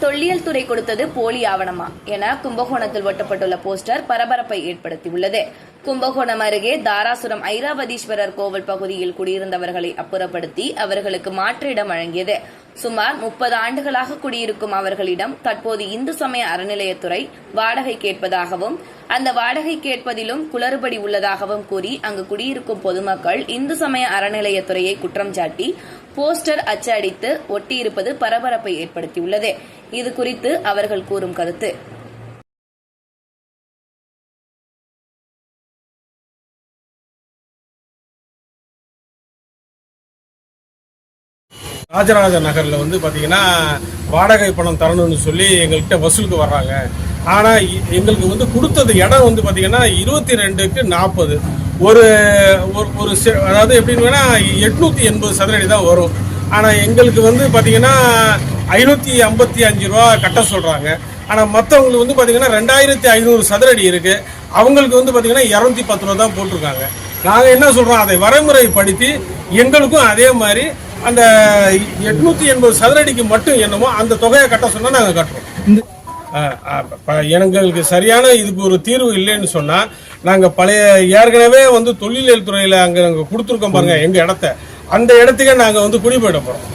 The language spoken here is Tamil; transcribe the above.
துறை கொடுத்தது போலி ஆவணமா என கும்பகோணத்தில் ஒட்டப்பட்டுள்ள போஸ்டர் பரபரப்பை ஏற்படுத்தியுள்ளது. கும்பகோணம் அருகே தாராசுரம் ஐராவதீஸ்வரர் கோவில் பகுதியில் குடியிருந்தவர்களை அப்புறப்படுத்தி அவர்களுக்கு மாற்று இடம் வழங்கியது. சுமார் முப்பது ஆண்டுகளாக குடியிருக்கும் அவர்களிடம் தற்போது இந்து சமய அறநிலையத்துறை வாடகை கேட்பதாகவும் அந்த வாடகை கேட்பதிலும் குளறுபடி உள்ளதாகவும் கூறி அங்கு குடியிருக்கும் பொதுமக்கள் இந்து சமய அறநிலையத்துறையை குற்றம் சாட்டி போஸ்டர் அச்சடித்து ஒட்டியிருப்பது பரபரப்பை ஏற்படுத்தியுள்ளது. இது குறித்து அவர்கள் கூறும் கருத்து. ராஜராஜ நகர்ல வந்து பாத்தீங்கன்னா வாடகை பணம் தரணும்னு சொல்லி எங்கள்கிட்ட வசூலுக்கு வர்றாங்க. ஆனா எங்களுக்கு வந்து கொடுத்தது இடம் வந்து பாத்தீங்கன்னா இருபத்தி ரெண்டுக்கு நாற்பது ஒரு ஒரு- ஒரு அதாவது எப்படின்னு வேணா எட்நூத்தி எண்பது சதுரடி தான் வரும். ஆனா எங்களுக்கு வந்து பாத்தீங்கன்னா ஐநூத்தி ஐம்பத்தி அஞ்சு ரூபா கட்ட சொல்றாங்க. ஆனா மற்றவங்களுக்கு வந்து பாத்தீங்கன்னா ரெண்டாயிரத்தி ஐநூறு சதுரடி இருக்கு. அவங்களுக்கு வந்து பாத்தீங்கன்னா இரநூத்தி பத்து ரூபா தான் போட்டிருக்காங்க. நாங்க என்ன சொல்றோம் அதை வரைமுறைப்படுத்தி எங்களுக்கும் அதே மாதிரி அந்த எட்நூத்தி எண்பது சதுரடிக்கு மட்டும் என்னமோ அந்த தொகையை கட்ட சொன்னா நாங்க கட்டுறோம். எங்களுக்கு சரியான இதுக்கு ஒரு தீர்வு இல்லைன்னு சொன்னா நாங்க பழைய ஏற்கனவே வந்து தொழிலியல் துறையில அங்க நாங்க கொடுத்துருக்கோம் பாருங்க எங்க இடத்த. அந்த இடத்துக்கே நாங்க வந்து குடிபோயிட போறோம்